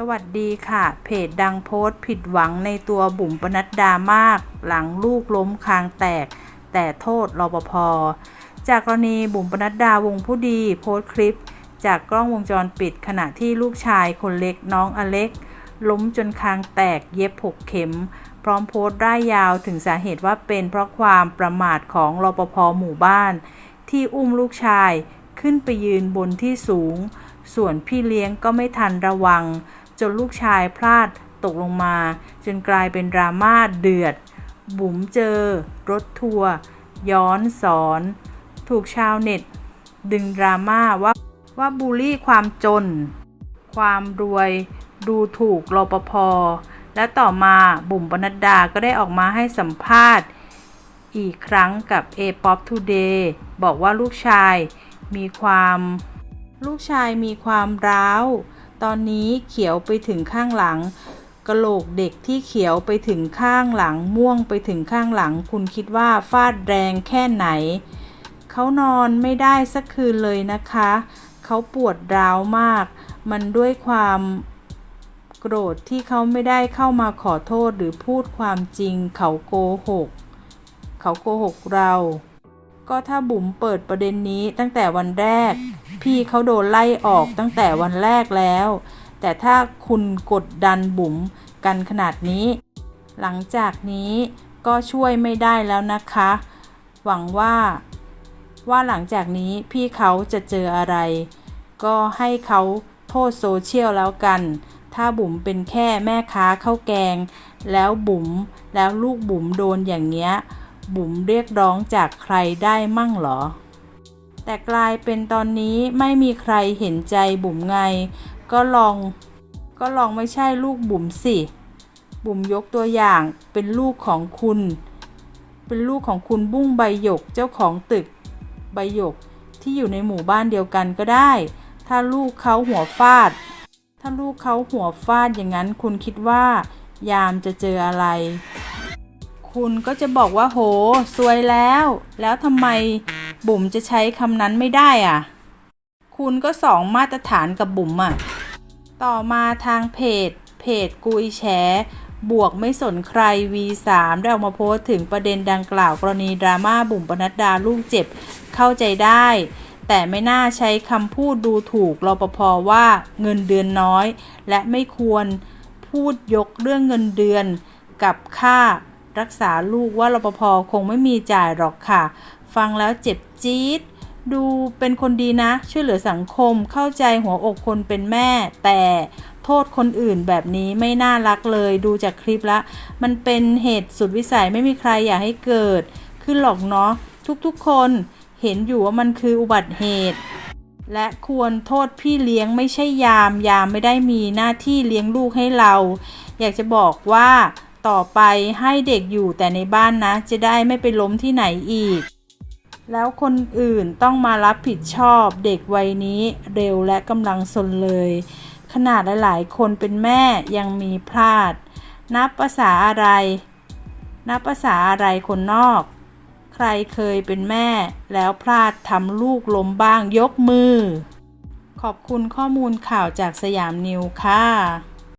สวัสดีค่ะ เพจดังโพสต์ผิดหวังในตัวบุ๋มปนัดดามาก หลังลูกล้มคางแตก แต่โทษรปภจากกรณีบุ๋มปนัดดาวงผู้ดีโพสต์คลิป จากกล้องวงจรปิดขณะที่ลูกชายคนเล็กน้องอเล็ก ล้มจนคางแตกเย็บหกเข็ม พร้อมโพสต์ร่ายยาวถึงสาเหตุว่าเป็นเพราะความประมาทของรปภหมู่บ้าน ที่อุ้มลูกชายขึ้นไปยืนบนที่สูง ส่วนพี่เลี้ยงก็ไม่ทันระวัง จนลูกชายพลาดตกลงมา จนกลายเป็นดราม่าเดือด บุ๋มเจอ รถทัวร์ย้อนสอน ถูกชาวเน็ต ดึงดราม่าว่าว่าบูลลี่ความจน ความรวยดูถูกรปภและต่อมาบุ๋มปนัดดาก็ได้ออกมาให้สัมภาษณ์ อีกครั้งกับ A-POP Today บอกว่าลูกชายมีความ ลูกชายมีความร้าว ตอนนี้เขียวไปถึงข้างหลังกระโหลกเด็กที่เขียวไปถึงข้างหลังม่วงไปถึงข้างหลัง คุณคิดว่าฟาดแรงแค่ไหน เขานอนไม่ได้สักคืนเลยนะคะ เขาปวดร้าวมาก มันด้วยความโกรธที่เขาไม่ได้เข้ามาขอโทษหรือพูดความจริง เขาโกหก เขาโกหกเรา ก็ถ้าบุ๋มเปิดประเด็นนี้ตั้งแต่วันแรก พี่เขาโดนไล่ออกตั้งแต่วันแรกแล้ว แต่ถ้าคุณกดดันบุ๋มกันขนาดนี้ หลังจากนี้ก็ช่วยไม่ได้แล้วนะคะ หวังว่าว่าหลังจากนี้พี่เขาจะเจออะไร ก็ให้เขาโทษโซเชียลแล้วกัน ถ้าบุ๋มเป็นแค่แม่ค้าข้าวแกง แล้วบุ๋มแล้วลูกบุ๋มโดนอย่างเงี้ย บุ๋มเรียกร้องจากใครได้มั่งเหรอ แต่กลายเป็นตอนนี้ไม่มีใครเห็นใจบุ๋มไง ก็ลอง ก็ลองไม่ใช่ลูกบุ๋มสิ บุ๋มยกตัวอย่างเป็นลูกของคุณ เป็นลูกของคุณบุ้งใบหยกเจ้าของตึกใบหยกที่อยู่ในหมู่บ้านเดียวกันก็ได้ ถ้าลูกเขาหัวฟาด ถ้าลูกเขาหัวฟาดอย่างนั้นคุณคิดว่า ยามจะเจออะไร คุณก็จะบอกว่าโหซวยแล้ว แล้วทำไม บุ๋มจะใช้คำนั้นไม่ได้อะ คุณก็สองมาตรฐานกับบุ๋มอะ ต่อมาทางเพจ เพจกุยแฉบวกไม่สนใคร V3 ได้ออกมาโพสต์ถึงประเด็นดังกล่าวกรณีดราม่าบุ๋มปนัดดาลูกเจ็บเข้าใจได้ แต่ไม่น่าใช้คำพูดดูถูกรปภว่าเงินเดือนน้อย และไม่ควรพูดยกเรื่องเงินเดือนกับค่า รักษาลูกว่ารปภคงไม่มีจ่ายหรอกค่ะ ฟังแล้วเจ็บจี๊ดดูเป็นคนดีนะ ช่วยเหลือสังคมเข้าใจหัวอกคนเป็นแม่ แต่โทษคนอื่นแบบนี้ไม่น่ารักเลย ดูจากคลิปละ มันเป็นเหตุสุดวิสัยไม่มีใครอยากให้เกิด ขึ้นหรอกเนาะทุกๆคนเห็นอยู่ว่ามันคืออุบัติเหตุ และควรโทษพี่เลี้ยงไม่ใช่ยาม ยามไม่ได้มีหน้าที่เลี้ยงลูกให้เรา อยากจะบอกว่า ต่อไปให้เด็กอยู่แต่ในบ้านนะ จะได้ไม่ไปล้มที่ไหนอีก แล้วคนอื่นต้องมารับผิดชอบเด็กวัยนี้เร็วและกำลังสนเลย ขนาดหลายๆ คนเป็นแม่ยังมีพลาด นับภาษาอะไร นับภาษาอะไรคนนอก ใครเคยเป็นแม่แล้วพลาดทำลูกล้มบ้างยกมือ ขอบคุณข้อมูลข่าวจากสยามนิวค่ะ